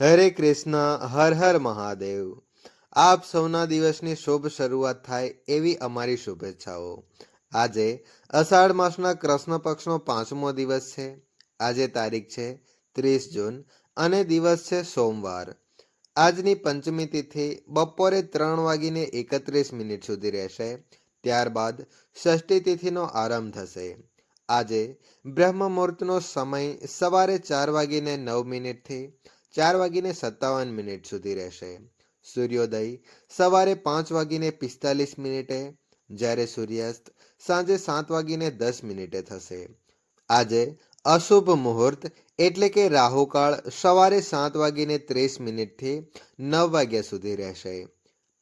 હરે કૃષ્ણ, હર હર મહાદેવ. આપ સૌના દિવસની શુભ શરૂઆત થાય એવી અમારી શુભેચ્છાઓ. આજે અષાઢ માસના કૃષ્ણ પક્ષનો પાંચમો દિવસ છે. આજે તારીખ છે ત્રીસ જૂન અને દિવસ છે સોમવાર. આજની પંચમી તિથિ બપોરે ત્રણ વાગીને એકત્રીસ મિનિટ સુધી રહેશે. ત્યારબાદ ષષ્ઠી તિથિનો આરંભ થશે. આજે બ્રહ્મ મુહૂર્તનો સમય સવારે ચાર વાગીને નવ મિનિટથી ચાર વાગીને સત્તાવન મિનિટ સુધી રહેશે. સૂર્યોદય સવારે પાંચ વાગીને પિસ્તાલીસ મિનિટે, જ્યારે સૂર્યાસ્ત સાંજે સાત વાગીને દસ મિનિટે થશે. આજે અશુભ મુહૂર્ત એટલે કે રાહુકાળ સવારે સાત વાગીને ત્રીસ મિનિટથી નવ વાગ્યા સુધી રહેશે.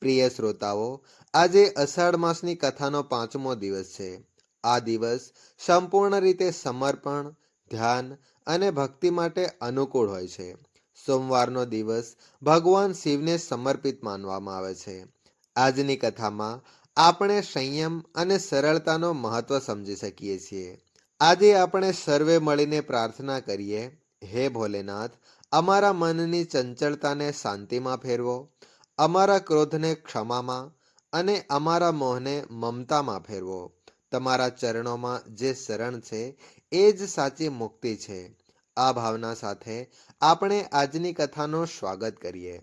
પ્રિય શ્રોતાઓ, આજે અષાઢ માસની કથાનો પાંચમો દિવસ છે. આ દિવસ સંપૂર્ણ રીતે સમર્પણ, ધ્યાન અને ભક્તિ માટે અનુકૂળ હોય છે. સોમવારનો દિવસ ભગવાન શિવને સમર્પિત માનવામાં આવે છે. આજની કથામાં આપણે સંયમ અને સરળતાનો મહત્વ સમજી શકીએ છીએ. આજે આપણે સર્વે મળીને પ્રાર્થના કરીએ, હે ભોલેનાથ, અમારા મનની ચંચળતાને શાંતિમાં ફેરવો, અમારા ક્રોધને ક્ષમામાં અને અમારા મોહને મમતામાં ફેરવો. તમારા ચરણોમાં જે શરણ છે, એ જ સાચી મુક્તિ છે. આ ભાવના સાથે આપણે આજની કથાનું સ્વાગત કરીએ.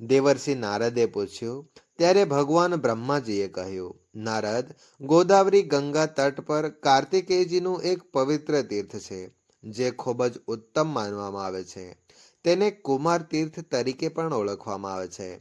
દેવર્ષિ નારદે પૂછ્યું, ત્યારે ભગવાન બ્રહ્માજીએ કહ્યું, નારદ, ગોદાવરી ગંગા તટ પર કાર્તિકેયજીનું એક પવિત્ર તીર્થ છે, જે ખૂબ જ ઉત્તમ માનવામાં આવે છે. તેને કુમાર તીર્થ તરીકે પણ ઓળખવામાં આવે છે.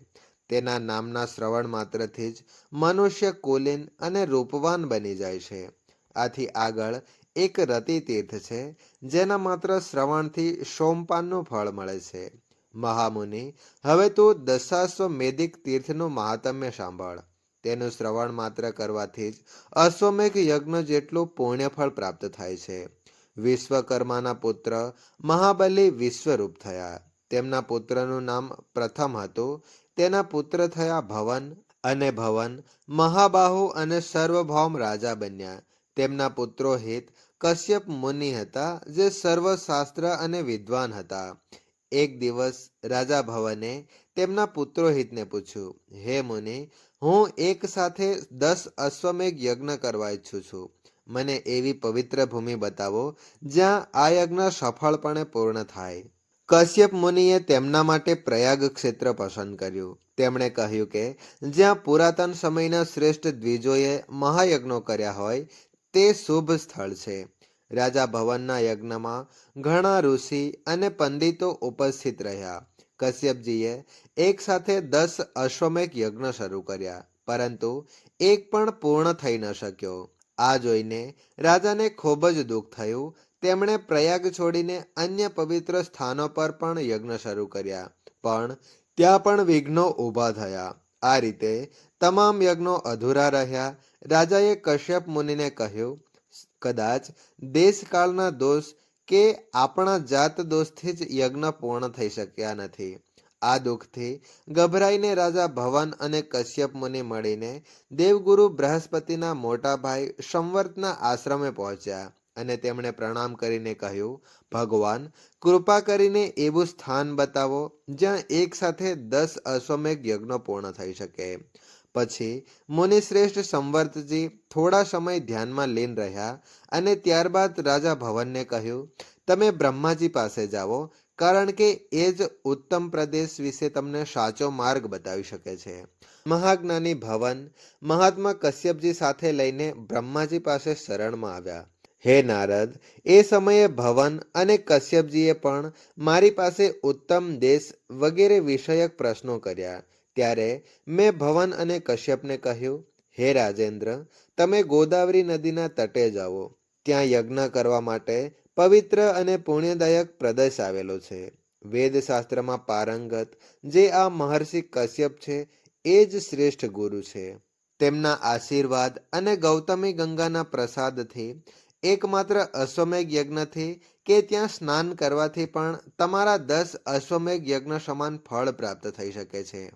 તેના નામના શ્રવણ માત્રથી જ મનુષ્ય કુલીન અને રૂપવાન બની જાય છે. આથી આગળ એક રતિ તીર્થ છે, જેના માત્ર શ્રવણથી સોમપાનનું ફળ મળે છે. મહામુનિ, હવે તું દશાશ્વમેધિક તીર્થનું મહાત્મ્ય સાંભળ. તેનું શ્રવણ માત્ર કરવાથી જ અશ્વમેઘ યજ્ઞ જેટલું પુણ્યફળ પ્રાપ્ત થાય છે. વિશ્વકર્માના પુત્ર મહાબલી વિશ્વરૂપ થયા. તેમના પુત્રનું નામ પ્રથમ હતું. તેના પુત્ર થયા ભવન અને ભવન મહાબાહુ અને સર્વભૌમ રાજા બન્યા. તેમના પુત્રો હિત કશ્યપ મુનિ હતા, જે સર્વશાસ્ત્ર અને વિદ્વાન હતા. એક દિવસ રાજા ભવને તેમના પુત્રો હિતને પૂછ્યું, હે મુનિ, હું એક સાથે દસ અશ્વમેઘ યજ્ઞ કરવા ઈચ્છું છું. મને એવી પવિત્ર ભૂમિ બતાવો જ્યાં આ યજ્ઞ સફળપણે પૂર્ણ થાય. કશ્યપ મુનિએ તેમના માટે પ્રયાગ ક્ષેત્ર પસંદ કર્યું. તેમણે કહ્યું કે, જ્યાં પુરાતન સમયના શ્રેષ્ઠ દ્વિજોએ મહાયજ્ઞો કર્યા હોય તે શુભ સ્થળ છે. રાજા ભવનના યજ્ઞમાં ઘણા ઋષિ અને પંડિતો ઉપસ્થિત રહ્યા. કશ્યપજીએ એક સાથે દસ અશ્વમેક યજ્ઞ શરૂ કર્યા, પરંતુ એક પણ પૂર્ણ થઈ ન શક્યો. આ જોઈને રાજાને ખૂબ જ દુઃખ થયું. તેમણે પ્રયાગ છોડીને અન્ય પવિત્ર સ્થાનો પર પણ યજ્ઞ શરૂ કર્યા, પણ ત્યાં પણ વિઘ્નો ઊભા થયા. આ રીતે તમામ યજ્ઞો અધૂરા રહ્યા. રાજાએ કશ્યપ મુનિને કહ્યું કદાચ દેશકાળના દોષ કે આપણા જાત દોષથી જ યજ્ઞ પૂર્ણ થઈ શક્યા નથી. આ દુઃખથી ગભરાઈને રાજા ભવન અને કશ્યપ મુનિ મળીને દેવગુરુ બૃહસ્પતિના મોટા ભાઈ સંવર્તના આશ્રમે પહોંચ્યા. અને તેમણે પ્રણામ કરીને કહ્યું, ભગવાન, કૃપા કરીને એવું સ્થાન બતાવો જ્યાં એક સાથે દસ અશ્વમેઘ યજ્ઞો પૂર્ણ થઈ શકે. પછી મુનિશ્રેષ્ઠ સંવર્તજી થોડા સમય ધ્યાનમાં લીન રહ્યા અને ત્યારબાદ રાજા ભવનને કહ્યું, તમે બ્રહ્માજી પાસે જાઓ, કારણ કે એ જ ઉત્તમ પ્રદેશ વિશે તમને સાચો માર્ગ બતાવી શકે છે. મહાજ્ઞાની ભવન મહાત્મા કશ્યપજી સાથે લઈને બ્રહ્માજી પાસે શરણમાં આવ્યા. હે નારદ, એ સમયે ભવન અને કશ્યપજીએ પણ મારી પાસે ઉત્તમ દેશ વગેરે વિષયક પ્રશ્નો કર્યા. ત્યારે મેં ભવન અને કશ્યપને કહ્યું, હે રાજેન્દ્ર, તમે ગોદાવરી નદીના તટે જાઓ. ત્યાં યજ્ઞ કરવા માટે પવિત્ર અને પુણ્યદાયક પ્રદેશ આવેલો છે. વેદશાસ્ત્રમાં પારંગત જે આ મહર્ષિ કશ્યપ છે, એ જ શ્રેષ્ઠ ગુરુ છે. તેમના આશીર્વાદ અને ગૌતમી ગંગાના પ્રસાદથી એકમાત્ર અશ્વમેઘ યજ્ઞથી કે ત્યાં સ્નાન કરવાથી પણ તમારા દસ અશ્વમેઘ યજ્ઞ સમાન ફળ પ્રાપ્ત થઈ શકે છે.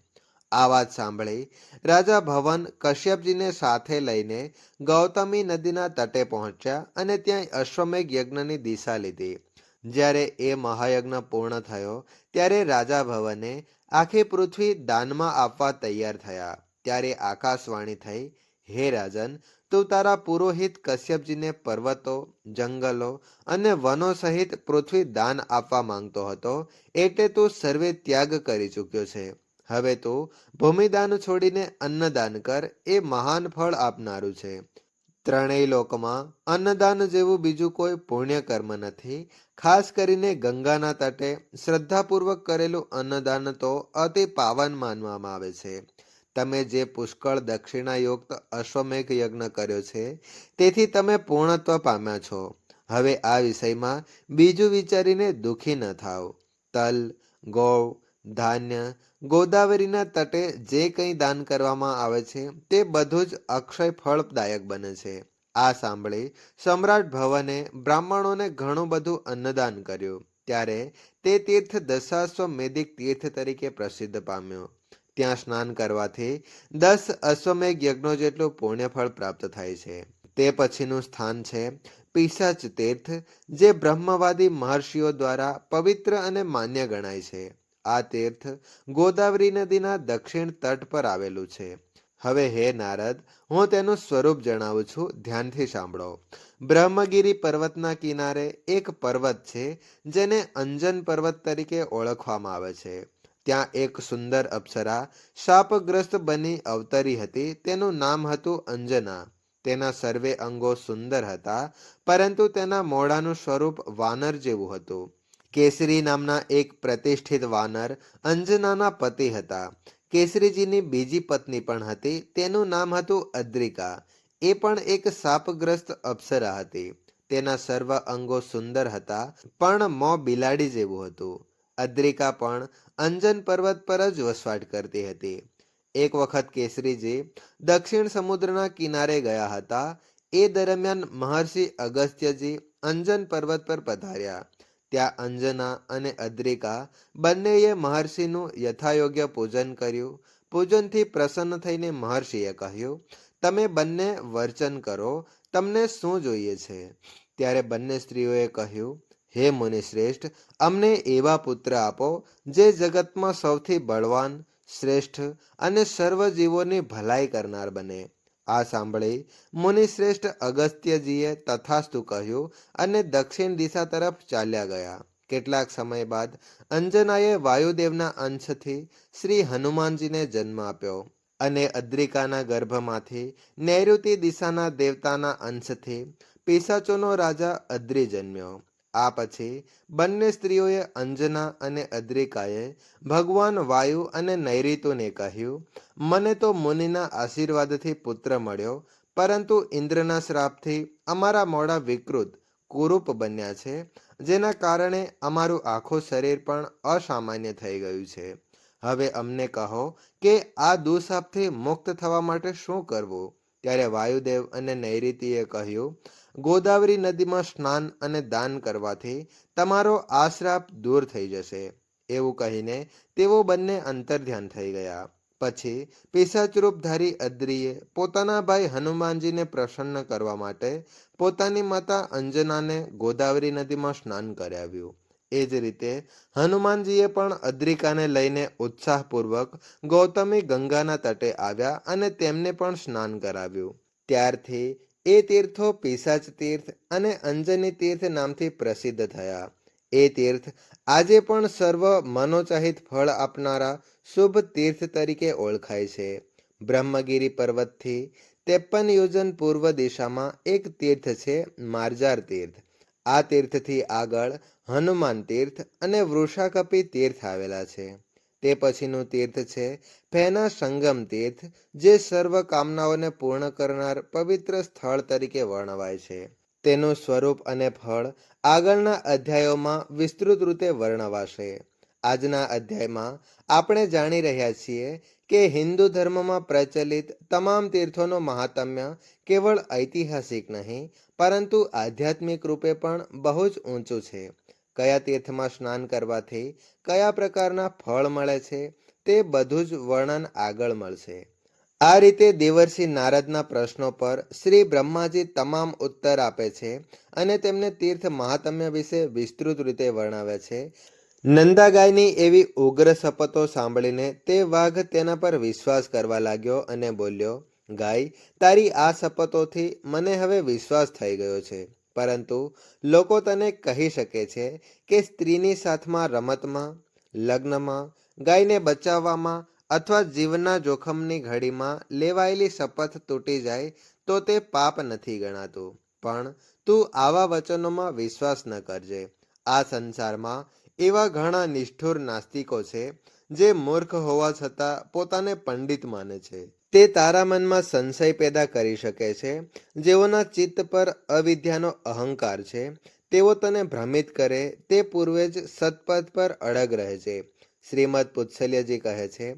આ વાત સાંભળી રાજા ભવન કશ્યપજીને સાથે લઈને ગૌતમી નદીના તટે પહોંચ્યા અને ત્યાં અશ્વમેઘ યજ્ઞની દિશા લીધી. જ્યારે એ મહાયજ્ઞ પૂર્ણ થયો, ત્યારે રાજા ભવને આખી પૃથ્વી દાનમાં આપવા તૈયાર થયા. ત્યારે આકાશવાણી થઈ, હે રાજન તું તારા પુરોહિત કશ્યપજીને પર્વતો, જંગલો અને વનો સહિત પૃથ્વી દાન આપવા માંગતો હતો, એટલે તું સર્વે ત્યાગ કરી ચૂક્યો છે. હવે તું ભૂમિદાન છોડીને અન્નદાન કર એ મહાન ફળ આપનારું છે. ત્રણેય લોકમાં અન્નદાન જેવું બીજું કોઈ પુણ્ય કર્મ નથી. ખાસ કરીને ગંગાના તટે શ્રદ્ધાપૂર્વક કરેલું અન્નદાન તો અતિ પાવન માનવામાં આવે છે. તમે જે પુષ્કળ દક્ષિણાયુક્ત અશ્વમેઘ યજ્ઞ કર્યો છે, તેથી તમે પૂર્ણત્વ પામ્યા છો. હવે આ વિષયમાં બીજું વિચારીને દુઃખી ન થાવ તલ, ગોળ, ધાન્ય, ગોદાવરીના તટે જે કંઈ દાન કરવામાં આવે છે, તે બધું જ અક્ષય ફળદાયક બને છે. આ સાંભળી સમ્રાટ ભવને બ્રાહ્મણોને ઘણું બધું અન્નદાન કર્યું. ત્યારે તે તીર્થ દશાશ્વમેધિક તીર્થ તરીકે પ્રસિદ્ધ પામ્યો. ત્યાં સ્નાન કરવાથી દસ અશ્વમેઘ યજ્ઞો જેટલું પુણ્યફળ પ્રાપ્ત થાય છે. તે પછીનું સ્થાન છે પિશાચ તીર્થ, જે બ્રહ્મવાદી મહર્ષિઓ દ્વારા પવિત્ર અને માન્ય ગણાય છે. આ તીર્થ ગોદાવરી નદીના દક્ષિણ તટ પર આવેલું છે. હવે હે નારદ, હું તેનું સ્વરૂપ જણાવું છું. ધ્યાનથી સાંભળો. બ્રહ્મગીરી પર્વતના કિનારે એક પર્વત છે, જેને અંજન પર્વત તરીકે ઓળખવામાં આવે છે. ત્યાં એક સુંદર અપ્સરા શાપગ્રસ્ત બની અવતરી હતી. તેનું નામ હતું અંજના. તેના સર્વે અંગો સુંદર હતા, પરંતુ તેના મોઢાનું સ્વરૂપ વાનર જેવું હતું. કેસરી નામના એક પ્રતિષ્ઠિત વાનર અંજનાના પતિ હતા. કેસરીજીની બીજી પત્ની પણ હતી. તેનું નામ હતું અદ્રિકા. એ પણ એક સાપગ્રસ્ત અપ્સરા હતી. તેના સર્વ અંગો સુંદર હતા, પણ મોં બિલાડી જેવું હતું. અદ્રિકા પણ અંજન પર્વત પર જ વસવાટ કરતી હતી. એક વખત કેસરીજી દક્ષિણ સમુદ્રના કિનારે ગયા હતા. એ દરમિયાન મહર્ષિ અગસ્ત્યજી અંજન પર્વત પર પધાર્યા. ત્યાં અંજના અને અદ્રિકા બંનેએ મહર્ષિનું યથાયોગ્ય પૂજન કર્યું. પૂજનથી પ્રસન્ન થઈને મહર્ષિએ કહ્યું, તમે બંને વર્ચન કરો, તમને શું જોઈએ છે? ત્યારે બંને સ્ત્રીઓએ કહ્યું હે મુનિશ્રેષ્ઠ અમને એવા પુત્ર આપો જે જગતમાં સૌથી બળવાન, શ્રેષ્ઠ અને સર્વ જીવોની ભલાઈ કરનાર બને. આ સાંભળી મુનિશ્રેષ્ઠ અગસ્ત્યજીએ તથાસ્તુ કહ્યું અને દક્ષિણ દિશા તરફ ચાલ્યા ગયા. કેટલાક સમય બાદ અંજનાએ વાયુદેવના અંશથી શ્રી હનુમાનજીને જન્મ આપ્યો અને અદ્રિકાના ગર્ભમાંથી નૈઋતિ દિશાના દેવતાના અંશથી પિશાચોનો રાજા અદ્રિ જન્મ્યો. આ પછી બંને સ્ત્રીઓએ અંજના અને અદ્રિકાએ ભગવાન વાયુ અને નૈઋતુને કહ્યું, મને તો મુનિના આશીર્વાદથી પુત્ર મળ્યો, પરંતુ ઇન્દ્રના શ્રાપથી અમારા મોડા વિકૃત, કુરૂપ બન્યા છે, જેના કારણે અમારું આખું શરીર પણ અસામાન્ય થઈ ગયું છે. હવે અમને કહો કે આ દુઃશાપથી મુક્ત થવા માટે શું કરવું? ત્યારે વાયુદેવ અને નૈઋતિએ કહ્યું, ગોદાવરી નદીમાં સ્નાન અને દાન કરવાથી તમારો આશ્રાપ દૂર થઈ જશે. એવું કહીને તેઓ બંને અંતર્ધ્યાન થઈ ગયા. પછી પિશાચરૂપધારી અદ્રિએ પોતાના ભાઈ હનુમાનજીને પ્રસન્ન કરવા માટે પોતાની માતા અંજનાને ગોદાવરી નદીમાં સ્નાન કરાવ્યું. એ જ રીતે હનુમાનજીએ પણ અદ્રિકાને લઈને ઉત્સાહપૂર્વક ગૌતમી ગંગાના તટે આવ્યા અને તેમને પણ સ્નાન કરાવ્યું. ત્યારથી એ તીર્થો પિશાચ તીર્થ અને અંજની તીર્થ નામથી પ્રસિદ્ધ થયા. એ તીર્થ આજે પણ સર્વ મનોચાહિત ફળ આપનારા શુભ તીર્થ તરીકે ઓળખાય છે. બ્રહ્મગીરી પર્વતથી ત્રેપન યોજન પૂર્વ દિશામાં એક તીર્થ છે માર્જાર તીર્થ. આ તીર્થથી આગળ હનુમાન તીર્થ અને વૃષાકપી તીર્થ આવેલા છે. તે પછીનું તીર્થ છે ફેના સંગમ તીર્થ, જે સર્વ કામનાઓને પૂર્ણ કરનાર પવિત્ર સ્થળ તરીકે વર્ણવાય છે. તેનું સ્વરૂપ અને ફળ આગળના અધ્યાયોમાં વિસ્તૃત રૂપે વર્ણવાશે. આજના અધ્યાયમાં આપણે જાણી રહ્યા છીએ કે હિન્દુ ધર્મમાં પ્રચલિત તમામ તીર્થોનું મહાત્મ્ય કેવળ ઐતિહાસિક નહીં પરંતુ આધ્યાત્મિક રૂપે પણ બહુ જ ઊંચું છે. કયા તીર્થમાં સ્નાન કરવાથી કયા પ્રકારના ફળ મળે છે તે બધું જ વર્ણન આગળ મળશે. આ રીતે દેવર્ષિ નારદના પ્રશ્નો પર શ્રી બ્રહ્માજી તમામ ઉત્તર આપે છે અને તેમને તીર્થ મહાત્મ્ય વિશે વિસ્તૃત રીતે વર્ણવે છે. નંદાગાયની એવી ઉગ્ર શપથો સાંભળીને તે વાઘ તેના પર વિશ્વાસ કરવા લાગ્યો અને બોલ્યો ગાય, તારી આ શપથોથી મને હવે વિશ્વાસ થઈ ગયો છે. પરંતુ લોકો તને કહી શકે છે કે સ્ત્રીની સાથમાં રમતમાં, લગ્નમાં, ગાયને બચાવવામાં અથવા જીવના જોખમની ઘડીમાં લેવાયેલી શપથ તૂટી જાય તો તે પાપ નથી ગણાતું. પણ તું આવા વચનોમાં વિશ્વાસ ન કરજે. આ સંસારમાં એવા ઘણા નિષ્ઠુર નાસ્તિકો છે જે મૂર્ખ હોવા છતાં પોતાને પંડિત માને છે. તે તારા મનમાં સંશય પેદા કરી શકે છે, જેઓના ચિત્ત પર અવિદ્યાનો અહંકાર છે, તેઓ તને ભ્રમિત કરે, તે પૂર્વે જ સતપથ પર અડગ રહે છે. શ્રીમદ પુત્સલ્યજી કહે છે,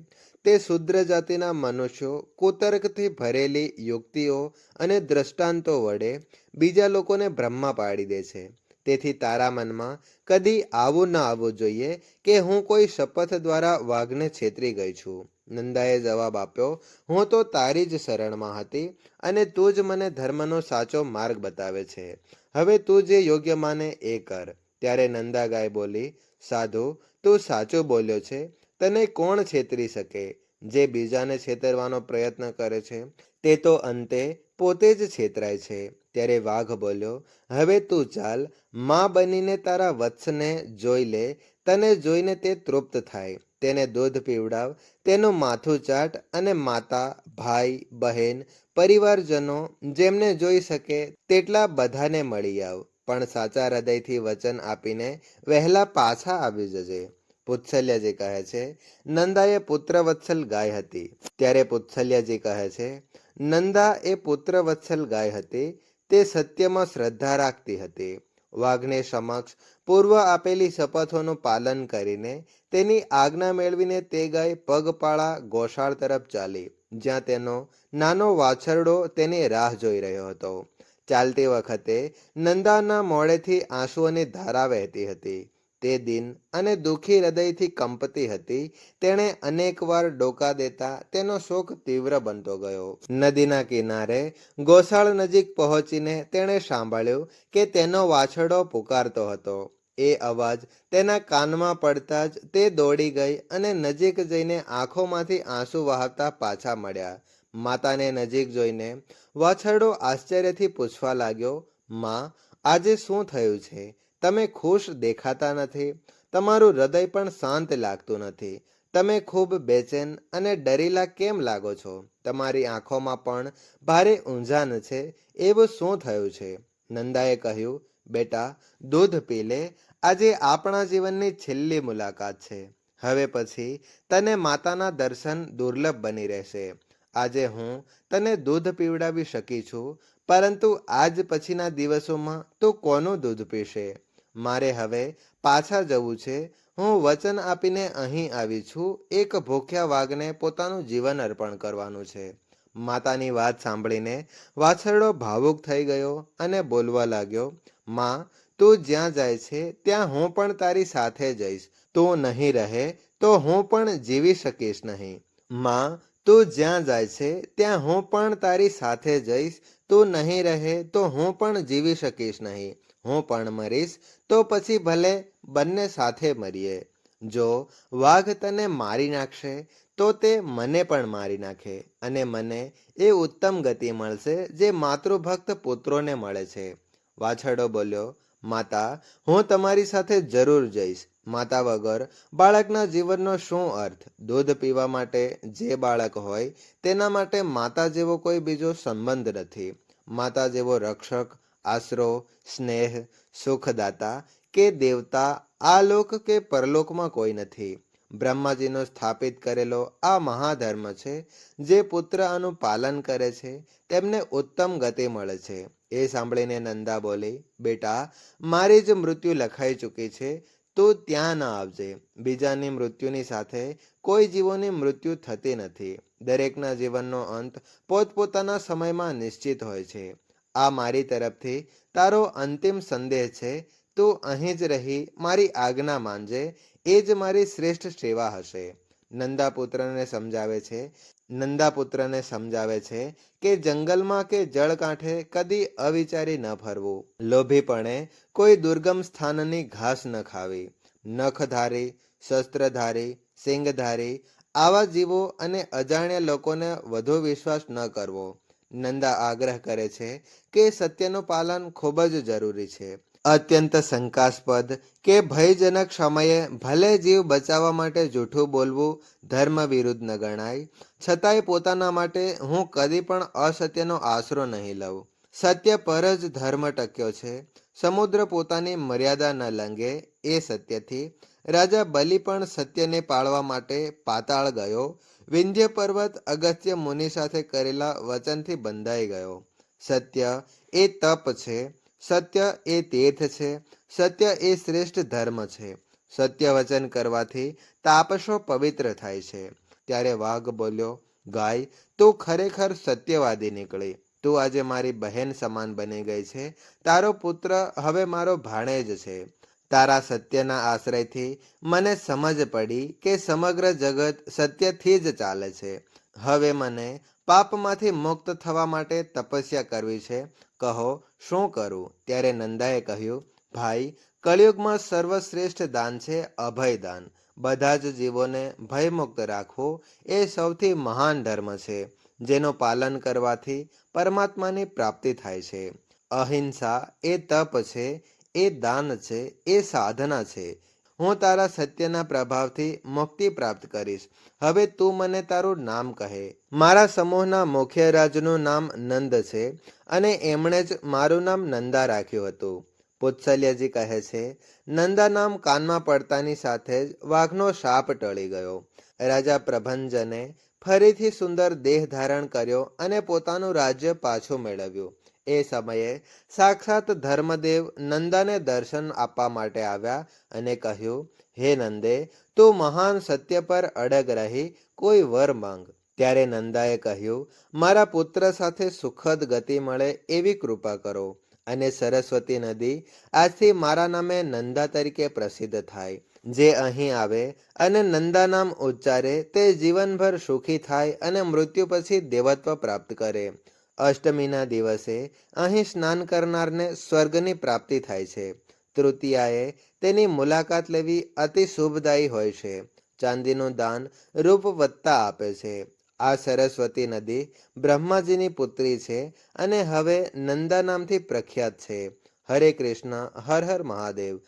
તે શુદ્ર જાતિના મનુષ્યો, કુતર્કથી ભરેલી યુક્તિઓ અને દ્રષ્ટાંતો વડે બીજા લોકોને બ્રહ્મા પાડી દે છે. તેથી તારા મનમાં કદી આવું ન આવવું જોઈએ કે હું કોઈ શપથ દ્વારા વાઘને છેતરી ગઈ છું. નંદાએ જવાબ આપ્યો, હું તો તારી જ શરણમાં હતી અને તું જ મને ધર્મનો સાચો માર્ગ બતાવે છે. હવે તું જે યોગ્ય માને એ કર. ત્યારે નંદા ગાય બોલી, સાધુ, તું સાચો બોલ્યો છે. તને કોણ છેતરી શકે? જે બીજાને છેતરવાનો પ્રયત્ન કરે છે, તે તો અંતે પોતે જ છેતરાય છે. ત્યારે વાઘ બોલ્યો, હવે તું ચાલ, માં બનીને તારા વત્સને જોઈ લે. તને જોઈને તે તૃપ્ત થાય. તેને દૂધ પીવડાવ, તેનું માથું ચાટ અને માતા, ભાઈ, બહેન, પરિવારજનો જેમને જોઈ શકે તેટલા બધાને મળી આવ. પણ સાચા હૃદયથી વચન આપીને વહેલા પાછા આવી જજે. પુત્સલ્યજી કહે છે, નંદાએ પુત્રવત્સલ ગાય હતી. ત્યારે પુત્સલ્યજી કહે છે, નંદા એ પુત્રવત્સલ ગાય હતી, તે સત્યમાં શ્રદ્ધા રાખતી હતી. વાઘને સમક્ષ પૂર્વ આપેલી શપથોનું પાલન કરીને તેની આજ્ઞા મેળવીને તે ગાય પગપાળા ગોશાળ તરફ ચાલી, જ્યાં તેનો નાનો વાછરડો તેની રાહ જોઈ રહ્યો હતો. ચાલતી વખતે નંદાના મોડેથી આંસુઓની ધારા વહેતી હતી. તે દિન અને દુઃખી હૃદયથી કંપતી હતી, તેણે અનેકવાર ડોકા દેતા તેનો શોક તીવ્ર બનતો ગયો. નદીના કિનારે ગોસાળ નજીક પહોંચીને તેણે સાંભળ્યું કે તેનો વાછડો પુકારતો હતો. એ અવાજ તેના કાનમાં પડતા જ તે દોડી ગઈ અને નજીક જઈને આંખોમાંથી આંસુ વહાવતા પાછા મળ્યા. માતાને નજીક જોઈને વાછરડો આશ્ચર્યથી પૂછવા લાગ્યો, માં, આજે શું થયું છે? તમે ખુશ દેખાતા નથી, તમારું હૃદય પણ શાંત લાગતું નથી. તમે ખૂબ બેચેન અને ડરીલા કેમ લાગો છો? તમારી આંખોમાં પણ ભારે ઊંઝાન છે, એવું શું થયું છે? નંદાએ કહ્યું, બેટા, દૂધ પી લે. આજે આપણા જીવનની છેલ્લી મુલાકાત છે. હવે પછી તને માતાના દર્શન દુર્લભ બની રહેશે. આજે હું તને દૂધ પીવડાવી શકી છું, પરંતુ આજ પછીના દિવસોમાં તું કોનું દૂધ પીશે? મારે હવે પાછા જવું છે. હું વચન આપીને અહીં આવી છું. એક ભૂખ્યા વાઘને પોતાનું જીવન અર્પણ કરવાનું છે. માતાની વાત સાંભળીને વાછરડો ભાવુક થઈ ગયો અને બોલવા લાગ્યો, માં, તું જ્યાં જાય છે, ત્યાં હું પણ તારી સાથે જઈશ. તું નહીં રહે, તો હું પણ જીવી શકીશ નહીં. માં, તું જ્યાં જાય છે, ત્યાં હું પણ તારી સાથે જઈશ. તું નહીં રહે, તો હું પણ જીવી શકીશ નહીં. હું પણ મરીશ, તો પછી ભલે બંને સાથે મરીએ. જો વાઘ તને મારી નાખશે, તો તે મને પણ મારી નાખે અને મને એ ઉત્તમ ગતિ મળશે જે માતૃભક્ત પુત્રોને મળે છે. વાછરડો બોલ્યો, માતા, હું તમારી સાથે જરૂર જઈશ. માતા વગર બાળકના જીવનનો શું અર્થ? દૂધ પીવા માટે જે બાળક હોય, તેના માટે માતા જેવો કોઈ બીજો સંબંધ નથી. માતા જેવો રક્ષક આશરો, સ્નેહ, સુખદાતા કે દેવતા આ લોક કે પરલોકમાં કોઈ નથી. બ્રહ્માજીનો સ્થાપિત કરેલો આ મહાધર્મ છે, જે પુત્ર આનું પાલન કરે છે, તેમને ઉત્તમ ગતિ મળે છે. એ સાંભળીને નંદા બોલી, બેટા, મારી જ મૃત્યુ લખાઈ ચૂકી છે, તો ત્યાં ન આવજે. બીજાની મૃત્યુની સાથે કોઈ જીવોની મૃત્યુ થતી નથી. દરેકના જીવનનો અંત પોતપોતાના સમયમાં નિશ્ચિત હોય છે. આ મારી તરફથી તારો અંતિમ સંદેહ છે. તું અહીં જ રહી, મારી આજ્ઞા માનજે. એ જ મારી શ્રેષ્ઠ સેવા હશે. નંદા પુત્રને સમજાવે છે. નંદા પુત્રને સમજાવે છે કે જંગલમાં કે જળ કાંઠે કદી અવિચારી ન ફરવું. લોભીપણે કોઈ દુર્ગમ સ્થાનની ઘાસ ન ખાવી. નખધારી, શસ્ત્રધારી, સિંગધારી આવા જીવો અને અજાણ્યા લોકોને વધુ વિશ્વાસ ન કરવો. નંદા આગ્રહ કરે છે કે સત્યનું પાલન ખૂબ જ જરૂરી છે. અત્યંત શંકાસ્પદ કે ભયજનક સમયે ભલે જીવ બચાવવા માટે જૂઠું બોલવું ધર્મ વિરુદ્ધ ન ગણાય, છતાંય પોતાના માટે હું કદી પણ અસત્યનો આશરો નહીં લઉં. સત્ય પર જ ધર્મ ટક્યો છે. સમુદ્ર પોતાની મર્યાદા ન લંઘે એ સત્યથી. રાજા બલિ પણ સત્યને પાળવા માટે પાતાળ ગયો. વિંધ્ય પર્વત અગસ્ત્ય મુનિ સાથે કરેલા વચનથી બંધાઈ ગયો. સત્ય એ તપ છે, સત્ય એ તીર્થ છે, સત્ય એ શ્રેષ્ઠ ધર્મ છે. સત્ય વચન કરવાથી તાપસો પવિત્ર થાય છે. ત્યારે વાઘ બોલ્યો, ગાય, તું ખરેખર સત્યવાદી નીકળી. તું આજે મારી બહેન સમાન બની ગઈ છે. તારો પુત્ર હવે મારો ભાણેજ છે. તારા સત્યના આશ્રયથી મને સમજ પડી કે સમગ્ર જગત સત્યથી જ ચાલે છે. હવે મને પાપમાંથી મુક્ત થવા માટે તપસ્યા કરવી છે. કહો, શું કરું? ત્યારે નંદાએ કહ્યું, ભાઈ, કળિયુગમાં સર્વશ્રેષ્ઠ દાન છે અભય દાન. બધા જ જીવોને ભયમુક્ત રાખવું એ સૌથી મહાન ધર્મ છે, જેનો પાલન કરવાથી પરમાત્માની પ્રાપ્તિ થાય છે. અહિંસા એ તપ છે એ દાન છે, એ સાધના છે. હું તારા સત્યના પ્રભાવથી મુક્તિ પ્રાપ્ત કરીશ. હવે તું મને તારું નામ કહે. મારા સમૂહના મુખ્ય રાજનું નામ નંદ છે અને એમણે જ મારું નામ નંદા રાખ્યું હતું. પુત્સલ્યજી કહે છે, નંદા નામ કાનમાં પડતાની સાથે જ વાઘનો શાપ ટળી ગયો. રાજા પ્રભંજને ફરીથી સુંદર દેહ ધારણ કર્યો અને પોતાનું રાજ્ય પાછું મેળવ્યું. એ સમયે સાક્ષાત ધર્મદેવ નંદાને દર્શન આપવા માટે આવ્યા અને કહ્યું, હે નંદે, તું મહાન સત્ય પર અડગ રહી, કોઈ વર માંગ. ત્યારે નંદાએ કહ્યું, મારા પુત્ર સાથે સુખદ ગતિ મળે એવી કૃપા કરો. અને સરસ્વતી નદી આજથી મારા નામે નંદા તરીકે પ્રસિદ્ધ થાય. જે અહીં આવે અને નંદા નામ ઉચ્ચારે તે જીવનભર સુખી થાય અને મૃત્યુ પછી દેવત્વ પ્રાપ્ત કરે. અષ્ટમીના દિવસે અહીં સ્નાન કરનારને સ્વર્ગની પ્રાપ્તિ થાય છે. તૃતીયાએ તેની મુલાકાત લેવી અતિ શુભદાયી હોય છે. ચાંદીનું દાન રૂપ વત્તા આપે છે. આ સરસ્વતી નદી બ્રહ્માજીની પુત્રી છે અને હવે નંદા નામથી પ્રખ્યાત છે. હરે કૃષ્ણ, હર હર મહાદેવ.